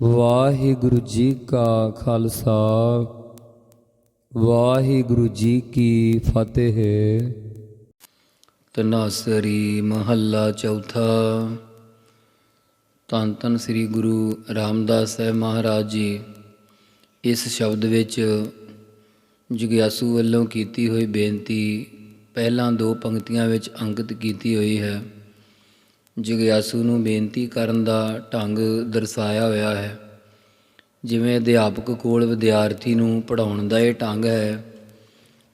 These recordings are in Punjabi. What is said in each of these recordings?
ਵਾਹਿਗੁਰੂ ਜੀ ਕਾ ਖਾਲਸਾ, ਵਾਹਿਗੁਰੂ ਜੀ ਕੀ ਫਤਿਹ। ਤਨਾਸਰੀ ਮਹੱਲਾ ਚੌਥਾ, ਧੰਨ ਧੰਨ ਸ੍ਰੀ ਗੁਰੂ ਰਾਮਦਾਸ ਸਾਹਿਬ ਮਹਾਰਾਜ ਜੀ, ਇਸ ਸ਼ਬਦ ਵਿੱਚ ਜਗਿਆਸੂ ਵੱਲੋਂ ਕੀਤੀ ਹੋਈ ਬੇਨਤੀ, ਪਹਿਲਾਂ ਦੋ ਪੰਕਤੀਆਂ ਵਿੱਚ ਅੰਕਿਤ ਕੀਤੀ ਹੋਈ ਹੈ। ਜਗਿਆਸੂ ਨੂੰ ਬੇਨਤੀ ਕਰਨ ਦਾ ਢੰਗ ਦਰਸਾਇਆ ਹੋਇਆ ਹੈ। ਜਿਵੇਂ ਅਧਿਆਪਕ ਕੋਲ ਵਿਦਿਆਰਥੀ ਨੂੰ ਪੜਾਉਣ ਦਾ ਇਹ ਢੰਗ ਹੈ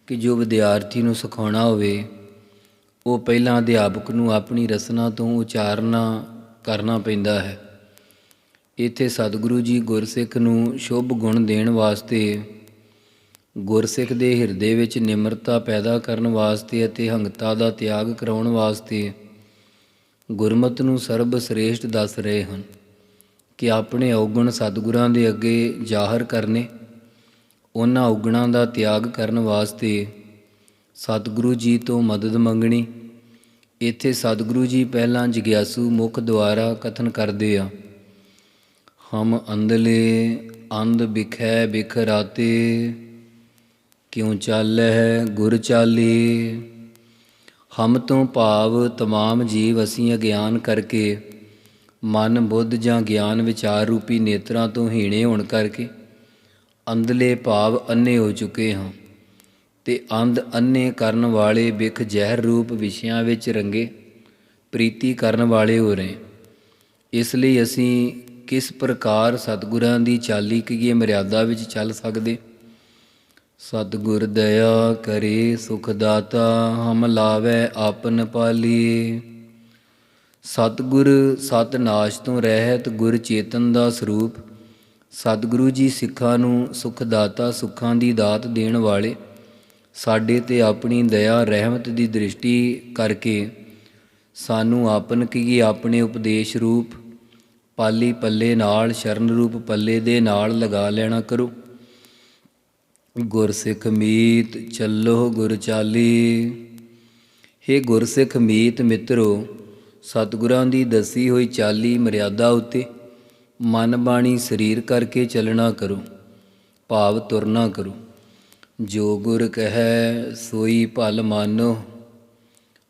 ਕਿ ਜੋ ਵਿਦਿਆਰਥੀ ਨੂੰ ਸਿਖਾਉਣਾ ਹੋਵੇ, ਉਹ ਪਹਿਲਾਂ ਅਧਿਆਪਕ ਨੂੰ ਆਪਣੀ ਰਸਨਾ ਤੋਂ ਉਚਾਰਨਾ ਕਰਨਾ ਪੈਂਦਾ ਹੈ। ਇੱਥੇ ਸਤਿਗੁਰੂ ਜੀ ਗੁਰਸਿੱਖ ਨੂੰ ਸ਼ੁਭ ਗੁਣ ਦੇਣ ਵਾਸਤੇ, ਗੁਰਸਿੱਖ ਦੇ ਹਿਰਦੇ ਵਿੱਚ ਨਿਮਰਤਾ ਪੈਦਾ ਕਰਨ ਵਾਸਤੇ ਅਤੇ ਹੰਗਤਾ ਦਾ ਤਿਆਗ ਕਰਾਉਣ ਵਾਸਤੇ ਗੁਰਮਤ ਨੂੰ ਸਰਬ ਸ੍ਰੇਸ਼ਟ ਦੱਸ ਰਹੇ ਹਨ ਕਿ ਆਪਣੇ ਔਗਣ ਸਤਿਗੁਰਾਂ ਦੇ ਅੱਗੇ ਜ਼ਾਹਰ ਕਰਨੇ, ਉਹਨਾਂ ਔਗਣਾਂ ਦਾ ਤਿਆਗ ਕਰਨ ਵਾਸਤੇ ਸਤਿਗੁਰੂ ਜੀ ਤੋਂ ਮਦਦ ਮੰਗਣੀ, ਇੱਥੇ ਸਤਿਗੁਰੂ ਜੀ ਪਹਿਲਾਂ ਜਗਿਆਸੂ ਮੁਖ ਦੁਆਰਾ ਕਥਨ ਕਰਦੇ ਆ, ਹਮ ਅੰਦਲੇ ਅੰਧ ਬਿਖੈ ਬਿਖਰਾਤੇ ਕਿਉ ਚਾਲੈ ਗੁਰ ਚਾਲੇ? ਹਮ ਤੋਂ ਭਾਵ तमाम ਜੀਵ ਅਸੀਂ ਅਗਿਆਨ ਕਰਕੇ ਮਨ ਬੁੱਧ ਜਾਂ ਗਿਆਨ ਵਿਚਾਰ ਰੂਪੀ ਨੇਤਰਾਂ ਤੋਂ ਹੀਣੇ ਹੋਣ ਕਰਕੇ ਅੰਧਲੇ ਭਾਵ ਅੰਨੇ ਹੋ ਚੁੱਕੇ ਹਾਂ ਤੇ ਅੰਧ ਅੰਨੇ ਕਰਨ ਵਾਲੇ ਬਿਖ ਜ਼ਹਿਰ ਰੂਪ ਵਿਸ਼ਿਆਂ ਵਿੱਚ ਰੰਗੇ ਪ੍ਰੀਤੀ ਕਰਨ ਵਾਲੇ ਹੋ ਰਹੇ ਇਸ ਲਈ ਅਸੀਂ ਕਿਸ ਪ੍ਰਕਾਰ ਸਤਿਗੁਰਾਂ ਦੀ ਚਾਲੀ ਕੀ ਮਰਿਆਦਾ ਵਿੱਚ ਚੱਲ ਸਕਦੇ ਸਤਿਗੁਰ ਦਇਆ ਕਰੇ ਸੁਖ ਦਾਤਾ, ਹਮ ਲਾਵੇ ਆਪਨ ਪਾਲੀ। ਸਤਿਗੁਰ ਸਤ ਨਾਸ਼ ਤੋਂ ਰਹਿਤ ਗੁਰ ਚੇਤਨ ਦਾ ਸਰੂਪ, ਸਤਿਗੁਰੂ ਜੀ ਸਿੱਖਾਂ ਨੂੰ ਸੁਖ ਦਾਤਾ ਸੁੱਖਾਂ ਦੀ ਦਾਤ ਦੇਣ ਵਾਲੇ, ਸਾਡੇ ਤੇ ਆਪਣੀ ਦਇਆ, ਰਹਿਮਤ ਦੀ ਦ੍ਰਿਸ਼ਟੀ ਕਰਕੇ ਸਾਨੂੰ ਆਪਨ ਕੀ ਆਪਣੇ ਉਪਦੇਸ਼ ਰੂਪ, ਪਾਲੀ ਪੱਲੇ ਨਾਲ, ਸ਼ਰਨ ਰੂਪ ਪੱਲੇ ਦੇ ਨਾਲ ਲਗਾ ਲੈਣਾ ਕਰੋ। ਗੁਰਸਿੱਖ ਮੀਤ ਚੱਲੋ ਗੁਰ ਚਾਲੀ। ਹੇ ਗੁਰਸਿੱਖ ਮੀਤ ਮਿੱਤਰੋ, ਸਤਿਗੁਰਾਂ ਦੀ ਦਸੀ ਹੋਈ ਚਾਲੀ ਮਰਿਆਦਾ ਉਤੇ ਮਨ ਬਾਣੀ ਸਰੀਰ ਕਰਕੇ ਚੱਲਣਾ ਕਰੋ, ਭਾਵ ਤੁਰਨਾ ਕਰੋ। ਜੋ ਗੁਰ ਕਹੈ, ਸੋਈ ਭਲ ਮਾਨੋ।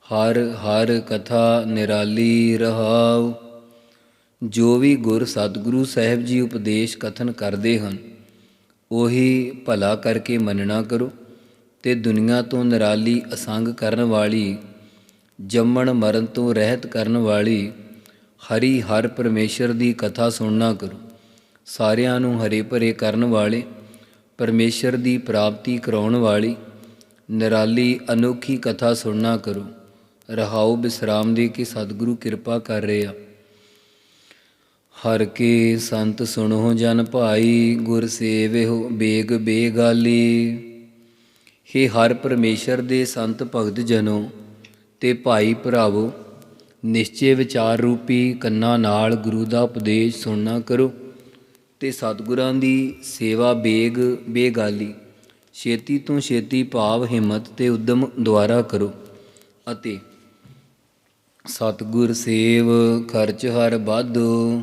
ਹਰ ਹਰ ਕਥਾ ਨਿਰਾਲੀ ਰਹਾਉ। ਜੋ ਵੀ ਗੁਰ ਸਤਿਗੁਰੂ ਸਾਹਿਬ ਜੀ ਉਪਦੇਸ਼ ਕਥਨ ਕਰਦੇ ਹਨ ਉਹੀ ਭਲਾ ਕਰਕੇ ਮੰਨਣਾ ਕਰੋ ਤੇ ਦੁਨੀਆ ਤੋਂ ਨਿਰਾਲੀ ਅਸੰਗ ਕਰਨ ਵਾਲੀ, ਜੰਮਣ ਮਰਨ ਤੋਂ ਰਹਿਤ ਕਰਨ ਵਾਲੀ ਹਰੀ ਹਰ ਪਰਮੇਸ਼ਰ ਦੀ ਕਥਾ ਸੁਣਨਾ ਕਰੋ। ਸਾਰਿਆਂ ਨੂੰ ਹਰੇ ਭਰੇ ਕਰਨ ਵਾਲੇ, ਪਰਮੇਸ਼ਰ ਦੀ ਪ੍ਰਾਪਤੀ ਕਰਾਉਣ ਵਾਲੀ, ਨਿਰਾਲੀ ਅਨੋਖੀ ਕਥਾ ਸੁਣਨਾ ਕਰੋ। ਰਹਾਉ ਬਿਸਰਾਮ ਦੇ ਕੇ ਸਤਿਗੁਰੂ ਕਿਰਪਾ ਕਰ ਰਿਹਾ। ਹਰ ਕੇ ਸੰਤ ਸੁਣੋ ਜਨ ਭਾਈ, ਗੁਰ ਸੇਵਿਓ, ਬੇਗ ਬੇਗਾਲੀ। ਹੇ ਹਰ ਪਰਮੇਸ਼ਰ ਦੇ ਸੰਤ ਭਗਤ ਜਨੋ, ਤੇ ਭਾਈ ਭਰਾਵੋ, ਨਿਸ਼ਚੇ ਵਿਚਾਰ ਰੂਪੀ ਕੰਨਾਂ ਨਾਲ ਗੁਰੂ ਦਾ ਉਪਦੇਸ਼ ਸੁਣਨਾ ਕਰੋ, ਤੇ ਸਤਿਗੁਰਾਂ ਦੀ ਸੇਵਾ ਬੇਗ ਬੇਗਾਲੀ। ਛੇਤੀ ਤੋਂ ਛੇਤੀ ਭਾਵ ਹਿੰਮਤ ਤੇ ਉਦਮ ਦੁਆਰਾ ਕਰੋ, ਅਤੇ ਸਤਿਗੁਰ ਸੇਵ ਖਰਚ ਹਰ ਬਾਧੋ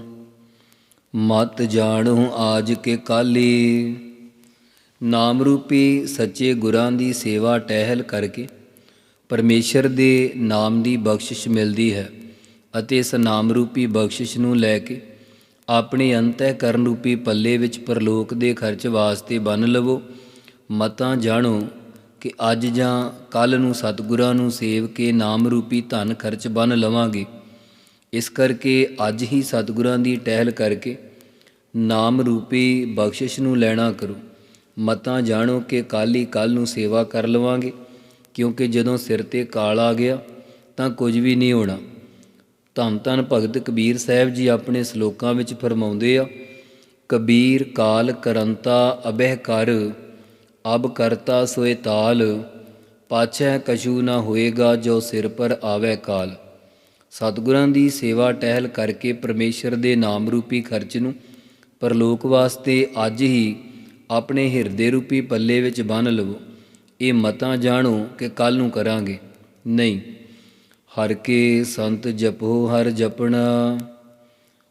ਮਤ ਜਾਣੋ ਆਜ ਕੇ ਕਾਲੀ। ਨਾਮ ਰੂਪੀ ਸੱਚੇ ਗੁਰਾਂ ਦੀ ਸੇਵਾ ਟਹਿਲ ਕਰਕੇ ਪਰਮੇਸ਼ਰ ਦੇ ਨਾਮ ਦੀ ਬਖਸ਼ਿਸ਼ ਮਿਲਦੀ ਹੈ ਅਤੇ ਇਸ ਨਾਮ ਰੂਪੀ ਬਖਸ਼ਿਸ਼ ਨੂੰ ਲੈ ਕੇ ਆਪਣੇ ਅੰਤःਕਰਨ ਰੂਪੀ ਪੱਲੇ ਵਿੱਚ ਪਰਲੋਕ ਦੇ ਖਰਚ ਵਾਸਤੇ ਬੰਨ ਲਵੋ। ਮਤਾਂ ਜਾਣੋ ਕਿ ਅੱਜ ਜਾਂ ਕੱਲ ਨੂੰ ਸਤਿਗੁਰਾਂ ਨੂੰ ਸੇਵ ਕੇ ਨਾਮ ਰੂਪੀ ਧਨ ਖਰਚ ਬੰਨ ਲਵਾਂਗੇ। ਇਸ ਕਰਕੇ ਅੱਜ ਹੀ ਸਤਿਗੁਰਾਂ ਦੀ ਟਹਿਲ ਕਰਕੇ ਨਾਮ ਰੂਪੀ ਬਖਸ਼ਿਸ਼ ਨੂੰ ਲੈਣਾ ਕਰੋ। ਮਤਾਂ ਜਾਣੋ ਕਿ ਕਾਲੀ ਕੱਲ ਨੂੰ ਸੇਵਾ ਕਰ ਲਵਾਂਗੇ। ਕਿਉਂਕਿ ਜਦੋਂ ਸਿਰ ਤੇ ਕਾਲ ਆ ਗਿਆ, ਤਾਂ ਕੁਝ ਵੀ ਨਹੀਂ ਹੋਣਾ। ਧੰਨ ਧੰਨ ਭਗਤ ਕਬੀਰ ਸਾਹਿਬ ਜੀ ਆਪਣੇ ਸ਼ਲੋਕਾਂ ਵਿੱਚ ਫਰਮਾਉਂਦੇ ਆ, ਕਬੀਰ ਕਾਲ ਕਰੰਤਾ ਅਬਹਿ ਕਰ, ਅਬ ਕਰਤਾ ਸੋਏ ਤਾਲ ਪਾਛੈ ਕਛੂ ਨਾ ਹੋਏਗਾ ਜੋ ਸਿਰ ਪਰ ਆਵੇ ਕਾਲ। ਸਤਿਗੁਰਾਂ ਦੀ ਸੇਵਾ ਟਹਿਲ ਕਰਕੇ ਪਰਮੇਸ਼ਰ ਦੇ ਨਾਮ ਰੂਪੀ ਖਰਚ ਨੂੰ ਪਰਲੋਕ ਵਾਸਤੇ ਅੱਜ ਹੀ ਆਪਣੇ ਹਿਰਦੇ ਰੂਪੀ ਪੱਲੇ ਵਿੱਚ ਬੰਨ ਲਵੋ। ਇਹ ਮਤਾਂ ਜਾਣੋ ਕਿ ਕੱਲ ਨੂੰ ਕਰਾਂਗੇ। ਨਹੀਂ, ਹਰ ਕੇ ਸੰਤ ਜਪੋ, ਹਰ ਜਪਣਾ,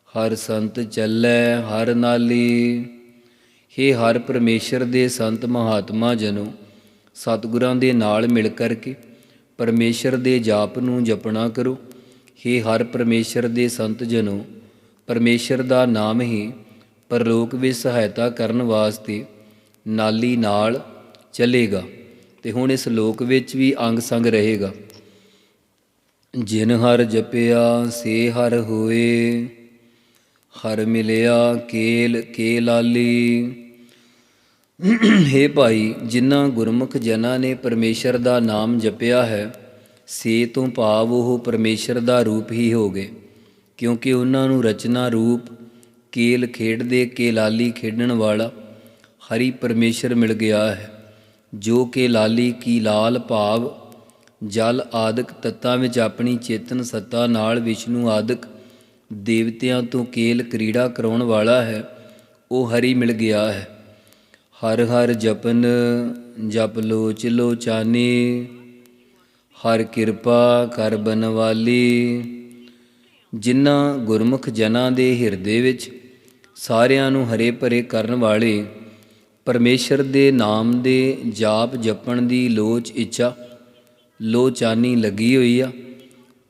ਹਰ ਸੰਤ ਚੱਲੈ, ਹਰ ਨਾਲੀ। ਹੇ ਹਰ ਪਰਮੇਸ਼ਰ ਦੇ ਸੰਤ ਮਹਾਤਮਾ ਜਨੋ, ਸਤਿਗੁਰਾਂ ਦੇ ਨਾਲ ਮਿਲ ਕਰਕੇ ਪਰਮੇਸ਼ਰ ਦੇ ਜਾਪ ਨੂੰ ਜਪਣਾ ਕਰੋ। ਹੇ ਹਰ ਪਰਮੇਸ਼ਰ ਦੇ ਸੰਤ ਜਨੋ, ਪਰਮੇਸ਼ਰ ਦਾ ਨਾਮ ਹੀ ਪਰਲੋਕ ਵਿੱਚ ਸਹਾਇਤਾ ਕਰਨ ਵਾਸਤੇ ਨਾਲੀ ਨਾਲ ਚੱਲੇਗਾ ਤੇ ਹੁਣ ਇਸ ਲੋਕ ਵਿੱਚ ਵੀ ਅੰਗ ਸੰਗ ਰਹੇਗਾ। ਜਿਨ ਹਰ ਜਪਿਆ, ਸੇ ਹਰ ਹੋਏ, ਹਰ ਮਿਲਿਆ, ਕੇਲ, ਕੇ ਲਾਲੀ। ਹੇ ਭਾਈ, ਜਿਨ੍ਹਾਂ ਗੁਰਮੁਖ ਜਨਾਂ ਨੇ ਪਰਮੇਸ਼ਰ ਦਾ ਨਾਮ ਜਪਿਆ ਹੈ, ਸੇ ਤੋਂ ਭਾਵ ਉਹ ਪਰਮੇਸ਼ਰ ਦਾ ਰੂਪ ਹੀ ਹੋ ਗਏ ਕਿਉਂਕਿ ਉਹਨਾਂ ਨੂੰ ਰਚਨਾ ਰੂਪ ਕੇਲ ਖੇਡਦੇ ਕੇ ਲਾਲੀ ਖੇਡਣ ਵਾਲਾ ਹਰੀ ਪਰਮੇਸ਼ਰ ਮਿਲ ਗਿਆ ਹੈ, ਜੋ ਕਿ ਲਾਲੀ ਕੀ ਲਾਲ ਭਾਵ, ਜਲ ਆਦਿਕ ਤੱਤਾਂ ਵਿੱਚ ਆਪਣੀ ਚੇਤਨ ਸੱਤਾ ਨਾਲ ਵਿਸ਼ਨੂੰ ਆਦਿਕ ਦੇਵਤਿਆਂ ਤੋਂ ਕੇਲ ਕ੍ਰੀੜਾ ਕਰਾਉਣ ਵਾਲਾ ਹੈ, ਉਹ ਹਰੀ ਮਿਲ ਗਿਆ ਹੈ। ਹਰ ਹਰ ਜਪਨ ਜਪ ਲੋ ਚਲੋ ਚਾਨੀ ਹਰ ਕਿਰਪਾ ਕਰ ਬਨਵਾਲੀ, ਜਿਨ੍ਹਾਂ ਗੁਰਮੁਖ ਜਨਾਂ ਦੇ ਹਿਰਦੇ ਵਿੱਚ ਸਾਰਿਆਂ ਨੂੰ ਹਰੇ ਭਰੇ ਕਰਨ ਵਾਲੇ, ਪਰਮੇਸ਼ਰ ਦੇ ਨਾਮ ਦੇ ਜਾਪ ਜਪਣ ਦੀ ਲੋਚ ਇੱਛਾ, ਲੋਚਾਨੀ ਲੱਗੀ ਹੋਈ ਆ।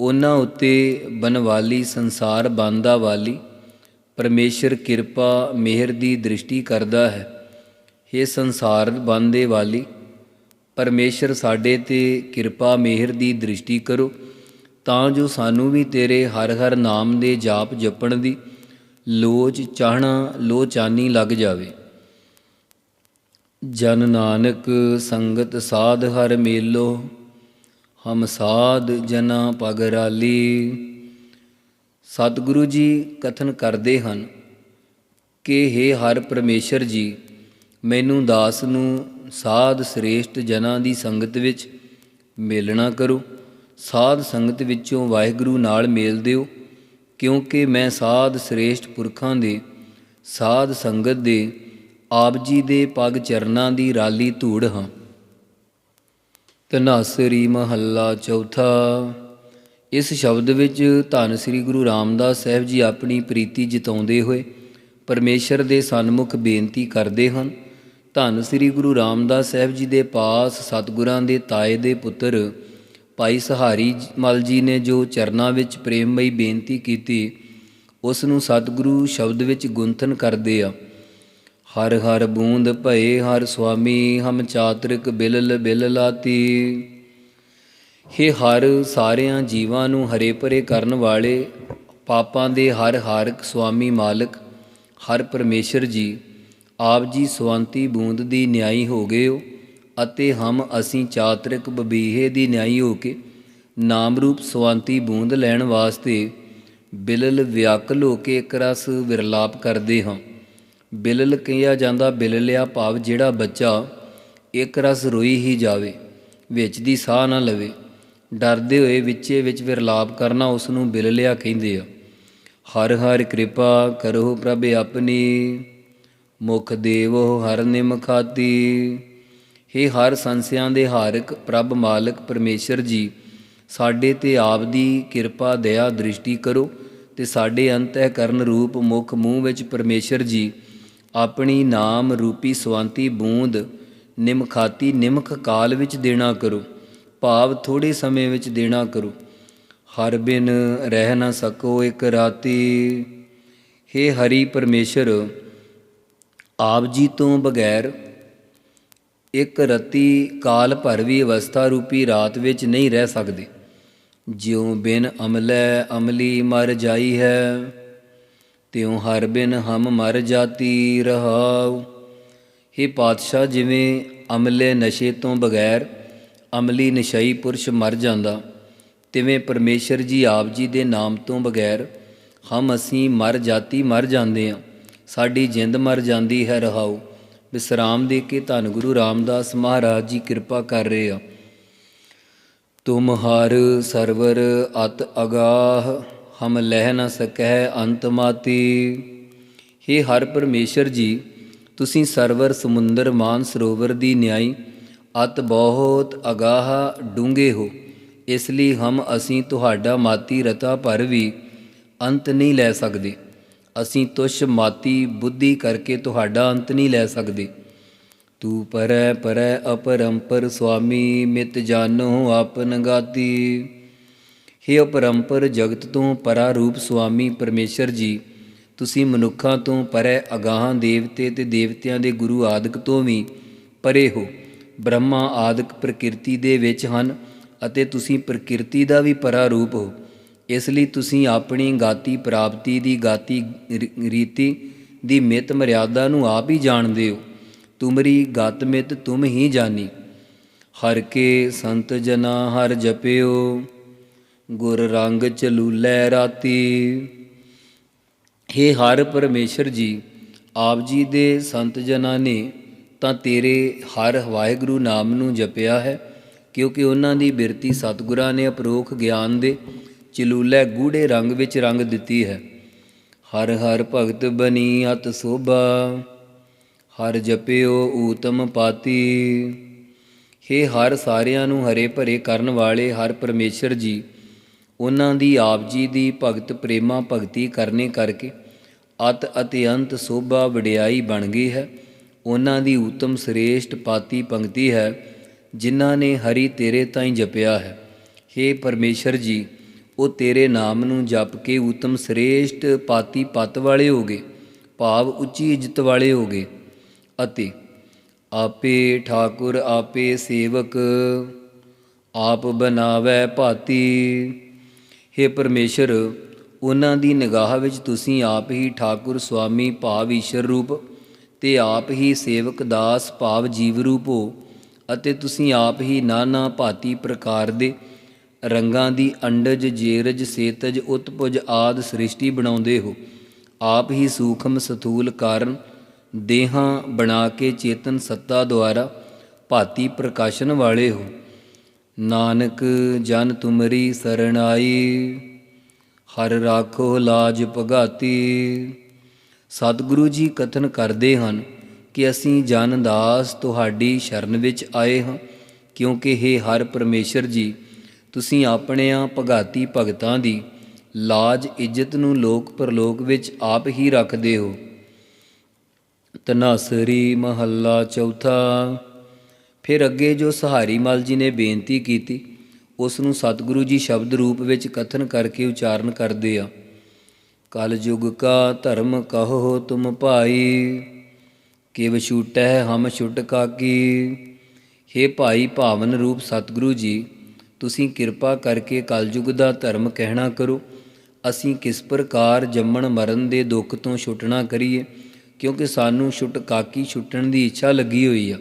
ਉਹਨਾਂ ਉੱਤੇ ਬਨਵਾਲੀ ਸੰਸਾਰ ਬਾਂਦਾ ਵਾਲੀ, ਪਰਮੇਸ਼ਰ ਕਿਰਪਾ ਮਿਹਰ ਦੀ ਦ੍ਰਿਸ਼ਟੀ ਕਰਦਾ ਹੈ। हे ਸੰਸਾਰ ਬਾਂਦੇ ਵਾਲੀ, ਪਰਮੇਸ਼ਰ ਸਾਡੇ ਤੇ ਕਿਰਪਾ ਮਿਹਰ ਦੀ ਦ੍ਰਿਸ਼ਟੀ ਕਰੋ, ਤਾਂ ਜੋ ਸਾਨੂੰ ਵੀ ਤੇਰੇ ਹਰ ਹਰ ਨਾਮ ਦੇ ਜਾਪ ਜਪਣ ਦੀ ਲੋਚ ਚਾਹਣਾ, ਲੋਚਾਨੀ ਲੱਗ ਜਾਵੇ। ਜਨ ਨਾਨਕ ਸੰਗਤ ਸਾਧ ਹਰ ਮੇਲੋ, ਹਮ ਸਾਧ ਜਨਾ ਪਗਰਾਲੀ ਸਤਿਗੁਰੂ ਜੀ ਕਥਨ ਕਰਦੇ ਹਨ ਕਿ हे ਹਰ ਪਰਮੇਸ਼ਰ ਜੀ, ਮੈਨੂੰ ਦਾਸ ਨੂੰ ਸਾਧ ਸ੍ਰੇਸ਼ਟ ਜਨਾਂ ਦੀ ਸੰਗਤ ਵਿੱਚ ਮੇਲਣਾ ਕਰੋ। ਸਾਧ ਸੰਗਤ ਵਿੱਚੋਂ ਵਾਹਿਗੁਰੂ ਨਾਲ ਮੇਲ ਦਿਓ। ਕਿਉਂਕਿ ਮੈਂ ਸਾਧ ਸ੍ਰੇਸ਼ਟ ਪੁਰਖਾਂ ਦੇ, ਸਾਧ ਸੰਗਤ ਦੇ, ਆਪ ਜੀ ਦੇ ਪਗ ਚਰਨਾਂ ਦੀ ਰਾਲੀ ਧੂੜ ਹਾਂ। ਤਨਾਸਰੀ ਮਹੱਲਾ ਚੌਥਾ, ਇਸ ਸ਼ਬਦ ਵਿੱਚ ਧੰਨ ਸ੍ਰੀ ਗੁਰੂ ਰਾਮਦਾਸ ਸਾਹਿਬ ਜੀ ਆਪਣੀ ਪ੍ਰੀਤੀ ਜਿਤਾਉਂਦੇ ਹੋਏ ਪਰਮੇਸ਼ਰ ਦੇ ਸਨਮੁਖ ਬੇਨਤੀ ਕਰਦੇ ਹਨ, ਧੰਨ ਸ੍ਰੀ ਗੁਰੂ ਰਾਮਦਾਸ ਸਾਹਿਬ ਜੀ ਦੇ ਪਾਸ ਸਤਿਗੁਰਾਂ ਦੇ ਤਾਏ ਦੇ ਪੁੱਤਰ ਭਾਈ ਸਹਾਰੀ ਮਲ ਜੀ ਨੇ ਜੋ ਚਰਨਾਂ ਵਿੱਚ ਪ੍ਰੇਮਮਈ ਬੇਨਤੀ ਕੀਤੀ, ਉਸ ਨੂੰ ਸਤਿਗੁਰੂ ਸ਼ਬਦ ਵਿੱਚ ਗੁੰਥਨ ਕਰਦੇ ਆ। ਹਰ ਹਰ ਬੂੰਦ ਭਏ, ਹਰ ਸੁਆਮੀ ਹਮ ਚਾਤ੍ਰਿਕ ਬਿਲਲ ਬਿਲ ਲਾਤੀ। ਹੇ ਹਰ ਸਾਰਿਆਂ ਜੀਵਾਂ ਨੂੰ ਹਰੇ ਭਰੇ ਕਰਨ ਵਾਲੇ, ਪਾਪਾਂ ਦੇ ਹਰ ਹਾਰਕ ਸੁਆਮੀ ਮਾਲਕ, ਹਰ ਪਰਮੇਸ਼ਰ ਜੀ, ਆਪ ਜੀ ਸਵੰਤੀ ਬੂੰਦ ਦੀ ਨਿਆਈ ਹੋ ਗਏ ਹੋ। ਅਤੇ ਹਮ ਅਸੀਂ ਚਾਤਰਿਕ ਬਬੀਹੇ ਦੀ ਨਿਆਈ ਹੋ ਕੇ ਨਾਮ ਰੂਪ ਸਵੰਤੀ ਬੂੰਦ ਲੈਣ ਵਾਸਤੇ ਬਿਲਲ ਵਿਆਕਲ ਹੋ ਕੇ ਇੱਕ ਰਸ ਵਿਰਲਾਪ ਕਰਦੇ ਹਾਂ। ਬਿਲਲ ਕਿਹਾ ਜਾਂਦਾ ਬਿਲਲਿਆ ਭਾਵ ਜਿਹੜਾ ਬੱਚਾ ਇੱਕ ਰਸ ਰੋਈ ਹੀ ਜਾਵੇ, ਵਿੱਚ ਦੀ ਸਾਹ ਨਾ ਲਵੇ। ਡਰਦੇ ਹੋਏ ਵਿੱਚੇ ਵਿੱਚ ਵਿਰਲਾਪ ਕਰਨਾ ਉਸ ਨੂੰ ਬਿਲਲਿਆ ਕਹਿੰਦੇ ਆ। ਹਰ ਹਰ ਕਿਰਪਾ ਕਰੋ ਪ੍ਰਭ ਆਪਣੀ, ਮੁਖ ਦੇਵੋ ਹਰ ਨਿਮਖਾਤੀ हे ਹਰ ਸੰਸਿਆਂ ਦੇ ਹਾਰਕ, ਪ੍ਰਭ ਮਾਲਕ ਪਰਮੇਸ਼ਰ ਜੀ, ਸਾਡੇ ਤੇ ਆਪ ਦੀ ਕਿਰਪਾ, ਦਇਆ, ਦ੍ਰਿਸ਼ਟੀ ਕਰੋ ਤੇ ਸਾਡੇ ਅੰਤःਕਰਨ ਰੂਪ ਮੁਖ ਮੂੰਹ ਵਿੱਚ ਪਰਮੇਸ਼ਰ ਜੀ, ਆਪਣੀ ਨਾਮ ਰੂਪੀ ਸਵੰਤੀ ਬੂੰਦ, ਨਿਮਖਾਤੀ ਨਿਮਖ ਕਾਲ ਵਿੱਚ ਦੇਣਾ ਕਰੋ, ਭਾਵ ਥੋੜੇ ਸਮੇਂ ਵਿੱਚ ਦੇਣਾ ਕਰੋ। ਹਰ ਬਿਨ ਰਹਿ ਨਾ ਸਕੋ ਇੱਕ ਰਾਤੀ। हे ਹਰੀ ਪਰਮੇਸ਼ਰ, ਆਪ ਜੀ ਤੋਂ ਬਗੈਰ ਇੱਕ ਰਤੀ ਕਾਲ ਭਰਵੀ ਅਵਸਥਾ ਰੂਪੀ ਰਾਤ ਵਿੱਚ ਨਹੀਂ ਰਹਿ ਸਕਦੇ। ਜਿਉ ਬਿਨ ਅਮਲੈ ਅਮਲੀ ਮਰ ਜਾਈ ਹੈ, ਤਿਉ ਹਰ ਬਿਨ ਹਮ ਮਰ ਜਾਤੀ ਰਹਾਉ। हे ਪਾਤਸ਼ਾਹ, ਜਿਵੇਂ ਅਮਲੇ ਨਸ਼ੇ ਤੋਂ ਬਗੈਰ ਅਮਲੀ ਨਸ਼ਈ ਪੁਰਸ਼ ਮਰ ਜਾਂਦਾ, ਤਿਵੇਂ ਪਰਮੇਸ਼ਰ ਜੀ ਆਪ ਜੀ ਦੇ ਨਾਮ ਤੋਂ ਬਗੈਰ ਹਮ ਅਸੀਂ ਮਰ ਜਾਤੀ ਮਰ ਜਾਂਦੇ ਹਾਂ ਸਾਡੀ ਜਿੰਦ ਮਰ ਜਾਂਦੀ ਹੈ ਰਹਾਉ। ਵਿਸਰਾਮ ਦੇ ਕੇ ਧੰਨ ਗੁਰੂ ਰਾਮਦਾਸ ਮਹਾਰਾਜ ਜੀ ਕਿਰਪਾ ਕਰ ਰਹੇ ਆ। ਤੁਮ ਹਰ ਸਰਵਰ ਅਤ ਅਗਾਹ, ਹਮ ਲਹਿ ਨ ਸਕੈ ਅੰਤ ਮਾਤੀ। हे ਹਰ ਪਰਮੇਸ਼ਰ ਜੀ, ਤੁਸੀਂ ਸਰਵਰ ਸਮੁੰਦਰ ਮਾਨ ਸਰੋਵਰ ਦੀ ਨਿਆਈ, ਅਤ ਬਹੁਤ ਅਗਾਹ ਡੂੰਗੇ ਹੋ। ਇਸ ਲਈ ਹਮ ਅਸੀਂ ਤੁਹਾਡਾ ਮਾਤੀ ਰਤਾ ਪਰ ਵੀ ਅੰਤ ਨਹੀਂ ਲੈ ਸਕਦੇ। ਅਸੀਂ ਤੁਸ਼ ਮਾਤੀ ਬੁੱਧੀ ਕਰਕੇ ਤੁਹਾਡਾ ਅੰਤ ਨਹੀਂ ਲੈ ਸਕਦੇ। ਤੂੰ ਪਰੈ ਪਰੈ ਅਪਰੰਪਰ ਸੁਆਮੀ, ਮਿਤ ਜਾਨੋ ਆਪਨ ਗਾਤੀ। हे ਅਪਰੰਪਰ ਜਗਤ ਤੋਂ ਪਰਾ ਰੂਪ ਸੁਆਮੀ ਪਰਮੇਸ਼ਰ ਜੀ, ਤੁਸੀਂ ਮਨੁੱਖਾਂ ਤੋਂ ਪਰੈ ਅਗਾਹਾਂ ਦੇਵਤੇ ਤੇ ਦੇਵਤਿਆਂ ਦੇ ਗੁਰੂ ਆਦਿਕ ਤੋਂ ਵੀ ਪਰੇ ਹੋ। ਬ੍ਰਹਮਾ ਆਦਿਕ ਪ੍ਰਕਿਰਤੀ ਦੇ ਵਿੱਚ ਹਨ ਅਤੇ ਤੁਸੀਂ ਪ੍ਰਕਿਰਤੀ ਦਾ ਵੀ ਪਰਾ ਰੂਪ ਹੋ। ਇਸ ਲਈ ਤੁਸੀਂ ਆਪਣੀ ਗਾਤੀ ਪ੍ਰਾਪਤੀ ਦੀ ਗਾਤੀ ਰੀਤੀ ਦੀ ਮਿਤ ਮਰਿਆਦਾ ਨੂੰ ਆਪ ਹੀ ਜਾਣਦੇ ਹੋ। ਤੁਮਰੀ ਗਤ ਮਿਤ ਤੁਮ ਹੀ ਜਾਣੀ ਹਰ ਕੇ ਸੰਤ ਜਨਾ ਹਰ ਜਪਿਓ, ਗੁਰ ਰੰਗ ਚਲੂਲੇ ਰਾਤੀ। ਹੇ ਹਰ ਪਰਮੇਸ਼ਰ ਜੀ, ਆਪ ਜੀ ਦੇ ਸੰਤ ਜਨਾਂ ਨੇ ਤਾਂ ਤੇਰੇ ਹਰ ਵਾਹਿਗੁਰੂ ਨਾਮ ਨੂੰ ਜਪਿਆ ਹੈ, ਕਿਉਂਕਿ ਉਹਨਾਂ ਦੀ ਬਿਰਤੀ ਸਤਿਗੁਰਾਂ ਨੇ ਅਪਰੋਖ ਗਿਆਨ ਦੇ ਚਲੂਲੇ ਗੂੜੇ ਰੰਗ ਵਿੱਚ ਰੰਗ ਦਿੱਤੀ ਹੈ। ਹਰ ਹਰ ਭਗਤ ਬਣੀ ਅਤ ਸੋਭਾ, ਹਰ ਜਪਿਓ ਊਤਮ ਪਾਤੀ। ਹੇ ਹਰ ਸਾਰਿਆਂ ਨੂੰ ਹਰੇ ਭਰੇ ਕਰਨ ਵਾਲੇ ਹਰ ਪਰਮੇਸ਼ਰ ਜੀ, ਉਹਨਾਂ ਦੀ ਆਪ ਜੀ ਦੀ ਭਗਤ ਪ੍ਰੇਮਾ ਭਗਤੀ ਕਰਨੇ ਕਰਕੇ ਅਤ ਅਤਿਅੰਤ ਸੋਭਾ ਵਡਿਆਈ ਬਣ ਗਈ ਹੈ। ਉਹਨਾਂ ਦੀ ਊਤਮ ਸ੍ਰੇਸ਼ਟ ਪਾਤੀ ਪੰਕਤੀ ਹੈ, ਜਿਨ੍ਹਾਂ ਨੇ ਹਰੀ ਤੇਰੇ ਤਾਈਂ ਜਪਿਆ ਹੈ। हे ਪਰਮੇਸ਼ਰ ਜੀ ਉਹ ਤੇਰੇ ਨਾਮ ਨੂੰ ਜਪ ਕੇ ਊਤਮ ਸ੍ਰੇਸ਼ਟ ਪਾਤੀ ਪਤ ਵਾਲੇ ਹੋਗੇ ਭਾਵ ਉੱਚੀ ਇੱਜ਼ਤ ਵਾਲੇ ਹੋਗੇ ਅਤੇ ਆਪੇ ਠਾਕੁਰ, ਆਪੇ ਸੇਵਕ, ਆਪ ਬਣਾਵੇ ਭਾਤੀ। हे ਪਰਮੇਸ਼ਰ, ਉਹਨਾਂ ਦੀ ਨਿਗਾਹ ਵਿੱਚ ਤੁਸੀਂ ਆਪ ਹੀ ਠਾਕੁਰ ਸੁਆਮੀ ਭਾਵ ਈਸ਼ਰ ਰੂਪ ਤੇ ਆਪ ਹੀ ਸੇਵਕ ਦਾਸ ਭਾਵ ਜੀਵ ਰੂਪ ਹੋ ਅਤੇ ਤੁਸੀਂ ਆਪ ਹੀ ਨਾਨਾ ਭਾਤੀ ਪ੍ਰਕਾਰ ਦੇ ਰੰਗਾਂ ਦੀ ਅੰਡਜ, ਜੇਰਜ, ਸੇਤਜ, ਉਤਪੁਜ ਆਦ ਸ੍ਰਿਸ਼ਟੀ ਬਣਾਉਂਦੇ ਹੋ। ਆਪ ਹੀ ਸੂਖਮ ਸਥੂਲ ਕਾਰਨ ਦੇਹਾਂ ਬਣਾ ਕੇ ਚੇਤਨ ਸੱਤਾ ਦੁਆਰਾ ਭਾਤੀ ਪ੍ਰਕਾਸ਼ਨ ਵਾਲੇ ਹੋ। ਨਾਨਕ, ਜਨ ਤੁਮਰੀ ਸਰਣਾਈ ਹਰ ਰਾਖੋ ਲਾਜ ਭਗਾਤੀ। ਸਤਿਗੁਰੂ ਜੀ ਕਥਨ ਕਰਦੇ ਹਨ ਕਿ ਅਸੀਂ ਜਨ ਦਾਸ ਤੁਹਾਡੀ ਸ਼ਰਨ ਵਿੱਚ ਆਏ ਹਾਂ, ਕਿਉਂਕਿ हे ਹਰ ਪਰਮੇਸ਼ਰ ਜੀ ਤੁਸੀਂ ਆਪਣਿਆਂ ਭਗਾਤੀ ਭਗਤਾਂ ਦੀ ਲਾਜ, ਇੱਜ਼ਤ ਨੂੰ ਲੋਕ ਪਰਲੋਕ ਵਿੱਚ ਆਪ ਹੀ ਰੱਖਦੇ ਹੋ। ਤਨਾਸਰੀ ਮਹੱਲਾ ਚੌਥਾ। ਫਿਰ ਅੱਗੇ ਜੋ ਸਹਾਰੀ ਮਲ ਜੀ ਨੇ ਬੇਨਤੀ ਕੀਤੀ, ਉਸ ਨੂੰ ਸਤਿਗੁਰੂ ਜੀ ਸ਼ਬਦ ਰੂਪ ਵਿੱਚ ਕਥਨ ਕਰਕੇ ਉਚਾਰਨ ਕਰਦੇ ਆ। ਕਲ ਯੁਗ ਕਾ ਧਰਮ ਕਹੋ ਤੁਮ ਭਾਈ, ਕਿਵ ਛੂਟੈ ਹਮ ਛੁਟ ਕਾਕੀ हे ਭਾਈ ਭਾਵਨ ਰੂਪ ਸਤਿਗੁਰੂ ਜੀ ਤੁਸੀਂ ਕਿਰਪਾ ਕਰਕੇ ਕਲਯੁਗ ਦਾ ਧਰਮ ਕਹਿਣਾ ਕਰੋ। ਅਸੀਂ ਕਿਸ ਪ੍ਰਕਾਰ ਜੰਮਣ ਮਰਨ ਦੇ ਦੁੱਖ ਤੋਂ ਛੁੱਟਣਾ ਕਰੀਏ, ਕਿਉਂਕਿ ਸਾਨੂੰ ਛੁੱਟ ਕਾਕੀ ਛੁੱਟਣ ਦੀ ਇੱਛਾ ਲੱਗੀ ਹੋਈ ਆ।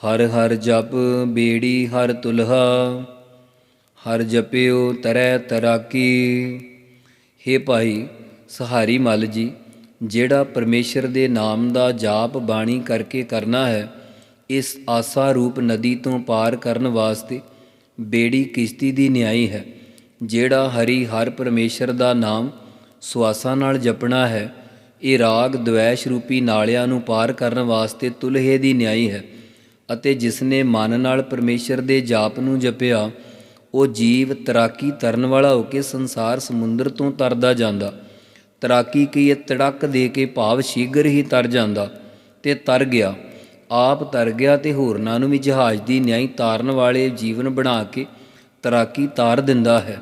ਹਰ ਹਰ ਜਪ ਬੇੜੀ ਹਰ ਤੁਲਹਾ, ਹਰ ਜਪਿਓ ਤਰੈ ਤਰਾਕੀ। हे ਭਾਈ ਸਹਾਰੀ ਮਲ ਜੀ, ਜਿਹੜਾ ਪਰਮੇਸ਼ਰ ਦੇ ਨਾਮ ਦਾ ਜਾਪ ਬਾਣੀ ਕਰਕੇ ਕਰਨਾ ਹੈ, ਇਸ ਆਸਾ ਰੂਪ ਨਦੀ ਤੋਂ ਪਾਰ ਕਰਨ ਵਾਸਤੇ ਬੇੜੀ ਕਿਸ਼ਤੀ ਦੀ ਨਿਆਈ ਹੈ, ਜਿਹੜਾ ਹਰੀ ਹਰ ਪਰਮੇਸ਼ਰ ਦਾ ਨਾਮ ਸੁਆਸਾਂ ਨਾਲ ਜਪਣਾ ਹੈ, ਇਹ ਰਾਗ ਦ્વੈਸ਼ ਰੂਪੀ ਨਾਲਿਆਂ ਨੂੰ ਪਾਰ ਕਰਨ ਵਾਸਤੇ ਤੁਲਹੇ ਦੀ ਨਿਆਈ ਹੈ ਅਤੇ ਜਿਸ ਨੇ ਮਨ ਨਾਲ ਪਰਮੇਸ਼ਰ ਦੇ ਜਾਪ ਨੂੰ ਜਪਿਆ, ਉਹ ਜੀਵ ਤਰਾਕੀ ਤਰਨ ਵਾਲਾ ਹੋ ਕੇ ਸੰਸਾਰ ਸਮੁੰਦਰ ਤੋਂ ਤਰਦਾ ਜਾਂਦਾ। ਤਰਾਕੀ ਕੀ ਇਹ ਤੜਕ ਦੇ ਕੇ ਭਾਵ ਸ਼ੀਘਰ ਹੀ ਤਰ ਜਾਂਦਾ ਤੇ ਤਰ ਗਿਆ। ਆਪ ਤਰ ਗਿਆ ਤੇ ਹੋਰਨਾਂ ਨੂੰ ਵੀ ਜਹਾਜ਼ ਦੀ ਨਿਆਈ ਤਾਰਨ ਵਾਲੇ ਜੀਵਨ ਬਣਾ ਕੇ ਤਰਾਕੀ ਤਾਰ ਦਿੰਦਾ ਹੈ।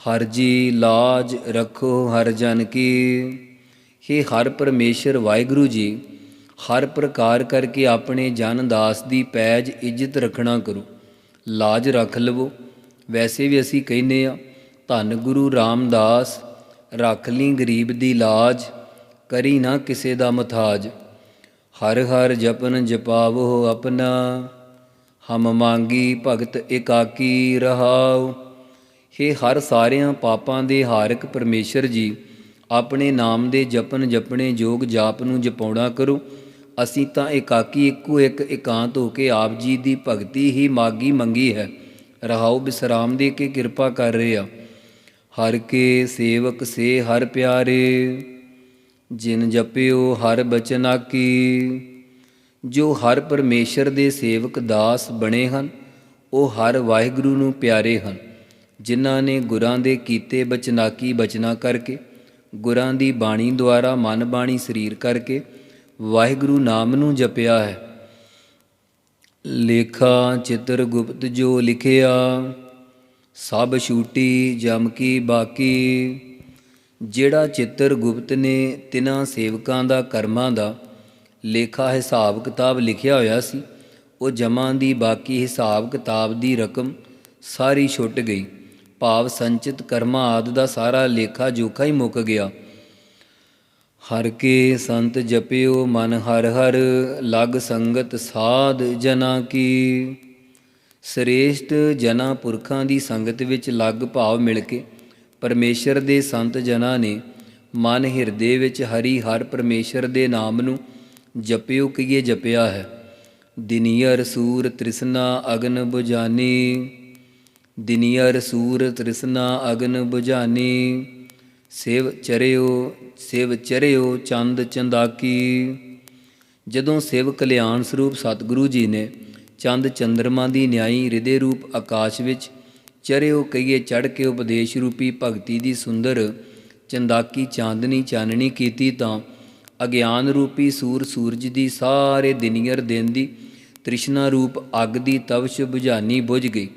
ਹਰ ਜੀ ਲਾਜ ਰੱਖੋ ਹਰ ਜਨ ਕੀ। ਹੇ ਹਰ ਪਰਮੇਸ਼ਰ ਵਾਹਿਗੁਰੂ ਜੀ, ਹਰ ਪ੍ਰਕਾਰ ਕਰਕੇ ਆਪਣੇ ਜਨ ਦਾਸ ਦੀ ਪੈਜ ਇੱਜ਼ਤ ਰੱਖਣਾ ਕਰੋ। ਲਾਜ ਰੱਖ ਲਵੋ। ਵੈਸੇ ਵੀ ਅਸੀਂ ਕਹਿੰਦੇ ਆ ਧੰਨ ਗੁਰੂ ਰਾਮਦਾਸ, ਰੱਖ ਲਈ ਗਰੀਬ ਦੀ ਲਾਜ, ਕਰੀ ਨਾ ਕਿਸੇ ਦਾ ਮਥਾਜ। ਹਰ ਹਰ ਜਪਨ ਜਪਾਵੋ ਆਪਣਾ, ਹਮ ਮੰਗੀ ਭਗਤ ਇਕਾਕੀ ਰਹਾਉ। हे ਹਰ ਸਾਰਿਆਂ ਪਾਪਾਂ ਦੇ ਹਾਰਕ ਪਰਮੇਸ਼ਰ ਜੀ, ਆਪਣੇ ਨਾਮ ਦੇ ਜਪਨ ਜਪਣੇ ਜੋਗ ਜਾਪ ਨੂੰ ਜਪਾਉਣਾ ਕਰੋ। ਅਸੀਂ ਤਾਂ ਇਕਾਕੀ ਇੱਕੋ ਇੱਕ ਇਕਾਂਤ ਹੋ ਕੇ ਆਪ ਜੀ ਦੀ ਭਗਤੀ ਹੀ ਮਾਗੀ ਮੰਗੀ ਹੈ। ਰਹਾਉ ਬਿਸਰਾਮ ਦੇ ਕੇ ਕਿਰਪਾ ਕਰ ਰਹੇ। ਆ ਹਰ ਕੇ ਸੇਵਕ ਸੇ ਹਰ ਪਿਆਰੇ। ਜਿਨ ਜਪਿਓ ਹਰ ਬਚਨਾਕੀ ਜੋ ਹਰ ਪਰਮੇਸ਼ਰ ਦੇ ਸੇਵਕ ਦਾਸ ਬਣੇ ਹਨ, ਉਹ ਹਰ ਵਾਹਿਗੁਰੂ ਨੂੰ ਪਿਆਰੇ ਹਨ। ਜਿਨ੍ਹਾਂ ਨੇ ਗੁਰਾਂ ਦੇ ਕੀਤੇ ਬਚਨਾਕੀ ਬਚਨਾ ਕਰਕੇ, ਗੁਰਾਂ ਦੀ ਬਾਣੀ ਦੁਆਰਾ ਮਨ ਬਾਣੀ ਸਰੀਰ ਕਰਕੇ ਵਾਹਿਗੁਰੂ ਨਾਮ ਨੂੰ ਜਪਿਆ ਹੈ। ਲੇਖਾ ਚਿਤਰ ਗੁਪਤ ਜੋ ਲਿਖਿਆ, ਸਭ ਛੂਟੀ ਜਮ ਕੀ ਬਾਕੀ। ਜਿਹੜਾ ਚਿੱਤਰ ਗੁਪਤ ਨੇ ਤਿਨਾਂ ਸੇਵਕਾਂ ਦਾ ਕਰਮਾਂ ਦਾ ਲੇਖਾ ਹਿਸਾਬ ਕਿਤਾਬ ਲਿਖਿਆ ਹੋਇਆ ਸੀ, ਉਹ ਜਮਾਂ ਦੀ ਬਾਕੀ ਹਿਸਾਬ ਕਿਤਾਬ ਦੀ ਰਕਮ ਸਾਰੀ ਛੁੱਟ ਗਈ। ਭਾਵ ਸੰਚਿਤ ਕਰਮਾਂ ਆਦ ਦਾ ਸਾਰਾ ਲੇਖਾ ਜੋਖਾ ਹੀ ਮੁੱਕ ਗਿਆ। ਹਰ ਕੇ ਸੰਤ ਜਪਿਓ ਮਨ ਹਰ ਹਰ, ਲਗ ਸੰਗਤ ਸਾਧ ਜਨਾ ਕੀ। ਸ੍ਰੇਸ਼ਟ ਜਨਾ ਪੁਰਖਾਂ ਦੀ ਸੰਗਤ ਵਿੱਚ ਲਗ ਭਾਵ ਮਿਲ ਕੇ ਪਰਮੇਸ਼ਰ ਦੇ ਸੰਤ ਜਨਾਂ ਨੇ ਮਨ ਹਿਰਦੇ ਵਿੱਚ ਹਰੀ ਹਰ ਪਰਮੇਸ਼ਰ ਦੇ ਨਾਮ ਨੂੰ ਜਪਿਓ ਕੀਏ ਜਪਿਆ ਹੈ। ਦਿਨੀਅਰ ਸੂਰ ਤ੍ਰਿਸ਼ਨਾ ਅਗਨ 부ਜਾਨੀ ਦਿਨੀਅਰ ਸੂਰ ਤ੍ਰਿਸ਼ਨਾ ਅਗਨ 부ਜਾਨੀ ਸੇਵ ਚਰਿਓ ਸੇਵ ਚਰਿਓ ਚੰਦ ਚੰਦਾਕੀ। ਜਦੋਂ ਸਿਵ ਕਲਿਆਣ ਸਰੂਪ ਸਤਿਗੁਰੂ ਜੀ ਨੇ ਚੰਦ ਚੰਦਰਮਾ ਦੀ ਨਿਆਈ ਹਿਰਦੇ ਰੂਪ ਆਕਾਸ਼ ਵਿੱਚ ਚਰਿਓ ਕਈਏ ਚੜ ਕੇ ਉਪਦੇਸ਼ ਰੂਪੀ ਭਗਤੀ ਦੀ ਸੁੰਦਰ ਚੰਦਾਕੀ ਚਾਂਦਨੀ ਚਾਨਣੀ ਕੀਤੀ ਤਾਂ ਅਗਿਆਨ ਰੂਪੀ ਸੂਰ ਸੂਰਜ ਦੀ ਸਾਰੇ ਦਿਨੀਅਰ ਦਿਨ ਦੀ ਤ੍ਰਿਸ਼ਨਾ ਰੂਪ ਅੱਗ ਦੀ ਤਵਸ਼ ਬੁਝਾਨੀ ਬੁਝ ਗਈ,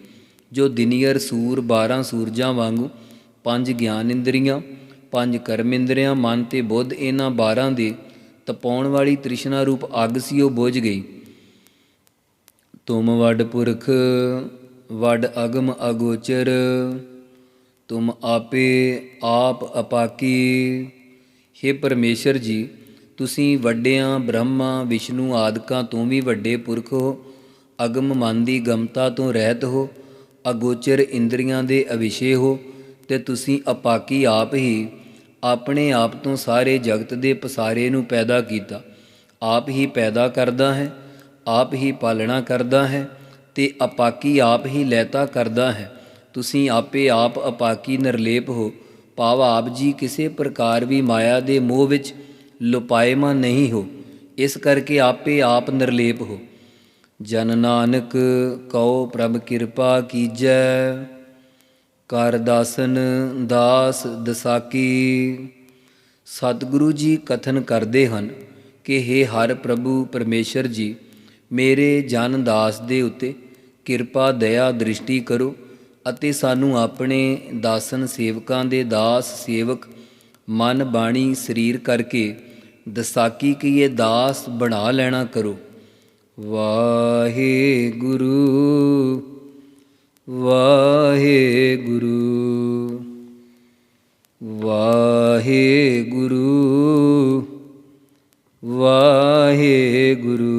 ਜੋ ਦਿਨੀਅਰ ਸੂਰ 12 ਸੂਰਜਾਂ ਵਾਂਗੂ ਪੰਜ ਗਿਆਨ ਇੰਦਰੀਆਂ, ਪੰਜ ਕਰਮ ਇੰਦਰੀਆਂ, ਮਨ ਤੇ ਬੁੱਧ ਇਹਨਾਂ 12 ਦੇ ਤਪਾਉਣ ਵਾਲੀ ਤ੍ਰਿਸ਼ਨਾ ਰੂਪ ਅੱਗ ਸੀ ਉਹ ਬੁਝ ਗਈ। ਤੁਮ ਵੱਡ ਪੁਰਖ ਵੱਡ ਅਗਮ ਅਗੋਚਰ, ਤੁਮ ਆਪੇ ਆਪ ਅਪਾਕੀ। हे ਪਰਮੇਸ਼ਰ ਜੀ, ਤੁਸੀਂ ਵੱਡਿਆਂ ਬ੍ਰਹਮਾ, ਵਿਸ਼ਨੂੰ ਆਦਿਕਾਂ ਤੋਂ ਵੀ ਵੱਡੇ ਪੁਰਖ ਹੋ, ਅਗਮ ਮਨ ਦੀ ਗਮਤਾ ਤੋਂ ਰਹਿਤ ਹੋ, ਅਗੋਚਰ ਇੰਦਰੀਆਂ ਦੇ ਅਵਿਸ਼ੇ ਹੋ, ਤੇ ਤੁਸੀਂ ਅਪਾਕੀ ਆਪ ਹੀ ਆਪਣੇ ਆਪ ਤੋਂ ਸਾਰੇ ਜਗਤ ਦੇ ਪਸਾਰੇ ਨੂੰ ਪੈਦਾ ਕੀਤਾ। ਆਪ ਹੀ ਪੈਦਾ ਕਰਦਾ ਹੈ, ਆਪ ਹੀ ਪਾਲਣਾ ਕਰਦਾ ਹੈ ਤੇ ਅਪਾਕੀ ਆਪ ਹੀ ਲੈਤਾ ਕਰਦਾ ਹੈ। ਤੁਸੀਂ ਆਪੇ ਆਪ ਅਪਾਕੀ ਨਿਰਲੇਪ ਹੋ। ਭਾਵ ਆਪ ਜੀ ਕਿਸੇ ਪ੍ਰਕਾਰ ਵੀ ਮਾਇਆ ਦੇ ਮੋਹ ਵਿੱਚ ਲੁਪਾਇਮਾ ਨਹੀਂ ਹੋ। ਇਸ ਕਰਕੇ ਆਪੇ ਆਪ ਨਿਰਲੇਪ ਹੋ। ਜਨ ਨਾਨਕ ਕਉ ਪ੍ਰਭ ਕਿਰਪਾ ਕੀਜੈ, ਕਰ ਦਾਸਨ ਦਾਸ ਦਸਾਕੀ। ਸਤਿਗੁਰੂ ਜੀ ਕਥਨ ਕਰਦੇ ਹਨ ਕਿ हे ਹਰ ਪ੍ਰਭੂ ਪਰਮੇਸ਼ਰ ਜੀ, ਮੇਰੇ ਜਨ ਦਾਸ ਦੇ ਉੱਤੇ ਕਿਰਪਾ, ਦਇਆ, ਦ੍ਰਿਸ਼ਟੀ ਕਰੋ ਅਤੇ ਸਾਨੂੰ ਆਪਣੇ ਦਾਸਨ ਸੇਵਕਾਂ ਦੇ ਦਾਸ ਸੇਵਕ ਮਨ, ਬਾਣੀ, ਸਰੀਰ ਕਰਕੇ ਦਸਾਕੀ ਕੀ ਕੀਏ ਦਾਸ ਬਣਾ ਲੈਣਾ ਕਰੋ। ਵਾਹਿਗੁਰੂ ਵਾਹਿਗੁਰੂ ਵਾਹਿਗੁਰੂ ਵਾਹਿਗੁਰੂ।